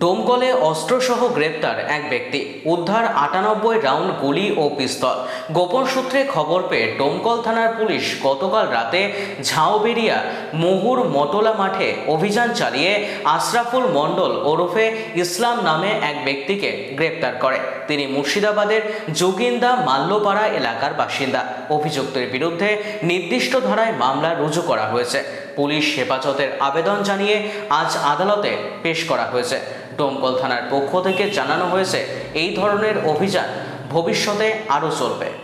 ডোমকলে অস্ত্রসহ গ্রেপ্তার এক ব্যক্তি। উদ্ধার আটানব্বই রাউন্ড গুলি ও পিস্তল। গোপন সূত্রে খবর পেয়ে ডোমকল থানার পুলিশ গতকাল রাতে ঝাউবেরিয়া মুহুর মটোলা মাঠে অভিযান চালিয়ে আশরাফুল মণ্ডল ওরফে ইসলাম নামে এক ব্যক্তিকে গ্রেপ্তার করে। তিনি মুর্শিদাবাদের যোগিন্দা মাল্যপাড়া এলাকার বাসিন্দা। অভিযুক্তের বিরুদ্ধে নির্দিষ্ট ধারায় মামলা রুজু করা হয়েছে। পুলিশ হেফাজতের আবেদন জানিয়ে আজ আদালতে পেশ করা হয়েছে। ডোমকল থানার পক্ষ থেকে জানানো হয়েছে, এই ধরনের অভিযান ভবিষ্যতে আরও চলবে।